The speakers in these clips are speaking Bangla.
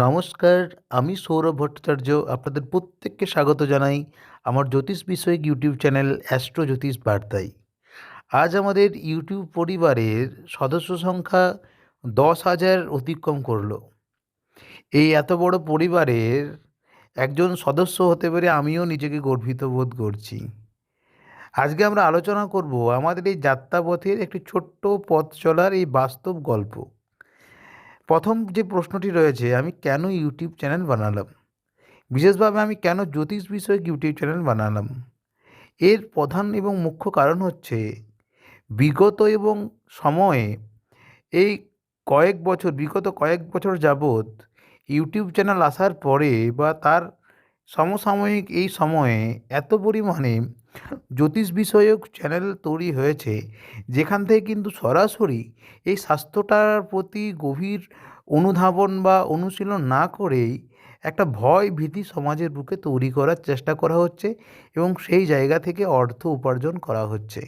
নমস্কার, আমি সৌরভ ভট্টাচার্য, আপনাদের প্রত্যেককে স্বাগত জানাই আমার জ্যোতিষ বিষয়ক ইউটিউব চ্যানেল অ্যাস্ট্রো জ্যোতিষ বার্তায়। আজ আমাদের ইউটিউব পরিবারের সদস্য সংখ্যা দশ হাজার অতিক্রম করল। এই এত বড় পরিবারের একজন সদস্য হতে পেরে আমিও নিজেকে গর্বিত বোধ করছি। আজকে আমরা আলোচনা করব আমাদের এই যাত্রাপথের একটি ছোট্ট পথ চলার এই বাস্তব গল্প। প্রথম যে প্রশ্নটি রয়েছে, আমি কেন ইউটিউব চ্যানেল বানালাম? বিশেষভাবে আমি কেন জ্যোতিষ বিষয়ক ইউটিউব চ্যানেল বানালাম? এর প্রধান এবং মুখ্য কারণ হচ্ছে, বিগত এবং সময়ে এই কয়েক বছর, বিগত কয়েক বছর যাবৎ ইউটিউব চ্যানেল আসার পরে বা তার সমসাময়িক এই সময়ে এত পরিমাণে জ্যোতিষ বিষয়ক চ্যানেল তৈরি হয়েছে, যেখান থেকে কিন্তু সরাসরি এই স্বাস্থ্যটার প্রতি গভীর অনুধাবন বা অনুশীলন না করেই একটা ভয় ভীতি সমাজের বুকে তৈরি করার চেষ্টা করা হচ্ছে এবং সেই জায়গা থেকে অর্থ উপার্জন করা হচ্ছে।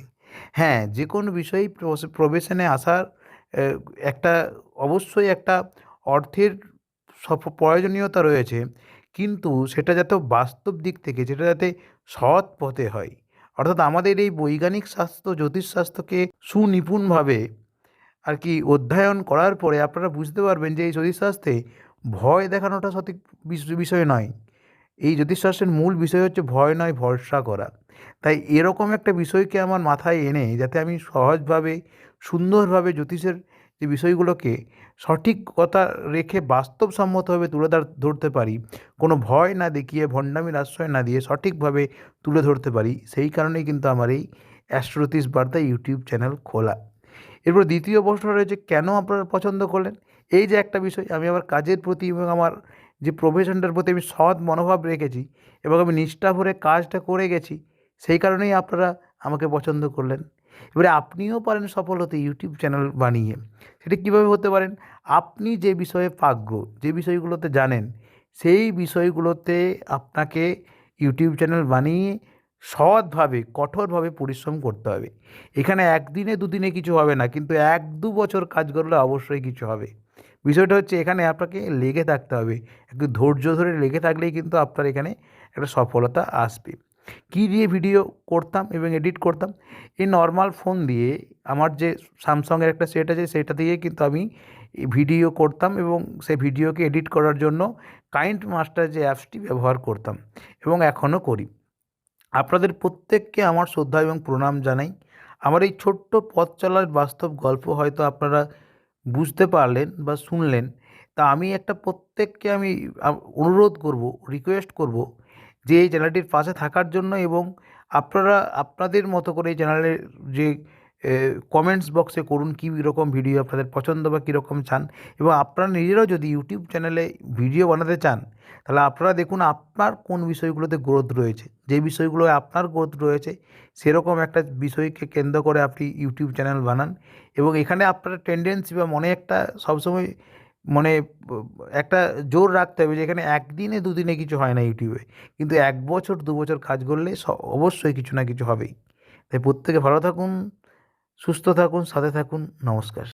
হ্যাঁ যে কোনো বিষয়েই প্রবেশনে আসার একটা, অবশ্যই একটা অর্থের প্রয়োজনীয়তা রয়েছে। কিন্তু সেটা যাতে বাস্তব দিক থেকে যেটা যাতে সৎ পথে হয়। অর্থাৎ আমাদের এই বৈজ্ঞানিক শাস্ত্র জ্যোতিষশাস্ত্রকে সুনিপুণভাবে আর কি অধ্যয়ন করার পরে আপনারা বুঝতে পারবেন যে এই জ্যোতিষশাস্ত্রে ভয় দেখানোটা সঠিক বিষয় নয়। এই জ্যোতিষশাস্ত্রের মূল বিষয় হচ্ছে ভয় নয়, ভরসা করা। তাই এরকম একটা বিষয়কে আমার মাথায় এনে যাতে আমি সহজভাবে, সুন্দরভাবে জ্যোতিষের যে বিষয়গুলোকে সঠিকতা রেখে বাস্তবসম্মতভাবে তুলে ধরতে পারি, কোনো ভয় না দেখিয়ে, ভণ্ডামির আশ্রয় না দিয়ে সঠিকভাবে তুলে ধরতে পারি, সেই কারণেই কিন্তু আমার এই অ্যাস্ট্রোতিস বার্তা ইউটিউব চ্যানেল খোলা। এরপর দ্বিতীয় প্রশ্ন রয়েছে, কেন আপনারা পছন্দ করলেন? এই যে একটা বিষয়, আমি আমার কাজের প্রতি এবং আমার যে প্রফেশনটার প্রতি আমি সৎ মনোভাব রেখেছি এবং আমি নিষ্ঠা ভরে কাজটা করে গেছি, সেই কারণেই আপনারা আমাকে পছন্দ করলেন। এবারে আপনিও পারেন সফল হতে ইউটিউব চ্যানেল বানিয়ে। সেটা কীভাবে হতে পারেন? আপনি যে বিষয়ে পাগ্য যে বিষয়গুলোতে জানেন, সেই বিষয়গুলোতে আপনাকে ইউটিউব চ্যানেল বানিয়ে সৎভাবে, কঠোরভাবে পরিশ্রম করতে হবে। এখানে একদিনে দুদিনে কিছু হবে না, কিন্তু এক দু বছর কাজ করলে অবশ্যই কিছু হবে। বিষয়টা হচ্ছে এখানে আপনাকে লেগে থাকতে হবে। একটু ধৈর্য ধরে লেগে থাকলেই কিন্তু আপনার এখানে একটা সফলতা আসবে। কী দিয়ে ভিডিও করতাম এবং এডিট করতাম, এই নর্মাল ফোন দিয়ে আমার যে স্যামসংয়ের একটা সেট আছে, সেটা দিয়ে কিন্তু আমি ভিডিও করতাম এবং সেই ভিডিওকে এডিট করার জন্য কাইন্ড মাস্টার যে অ্যাপসটি ব্যবহার করতাম এবং এখনও করি। আপনাদের প্রত্যেককে আমার শ্রদ্ধা এবং প্রণাম জানাই। আমার এই ছোট্ট পথ চলার বাস্তব গল্প হয়তো আপনারা বুঝতে পারলেন বা শুনলেন। তা আমি একটা প্রত্যেককে আমি অনুরোধ করব রিকোয়েস্ট করব যে এই চ্যানেলটির পাশে থাকার জন্য এবং আপনারা, আপনাদের মতো করে এই চ্যানেলের যে কমেন্টস বক্সে করুন কী রকম ভিডিও আপনাদের পছন্দ বা কীরকম চান এবং আপনারা নিজেরাও যদি ইউটিউব চ্যানেলে ভিডিও বানাতে চান, তাহলে আপনারা দেখুন আপনার কোন বিষয়গুলোতে গ্রোথ রয়েছে। যে বিষয়গুলো আপনার গ্রোথ রয়েছে, সেরকম একটা বিষয়কে কেন্দ্র করে আপনি ইউটিউব চ্যানেল বানান এবং এখানে আপনার টেন্ডেন্সি বা মনে একটা সবসময় মানে একটা জোর রাখতে হবে যে, এখানে একদিনে দুদিনে কিছু হয় না ইউটিউবে। কিন্তু এক বছর, দু বছর কাজ করলে অবশ্যই কিছু না কিছু হবেই। তাই প্রত্যেকে ভালো থাকুন, সুস্থ থাকুন, সাথে থাকুন। নমস্কার।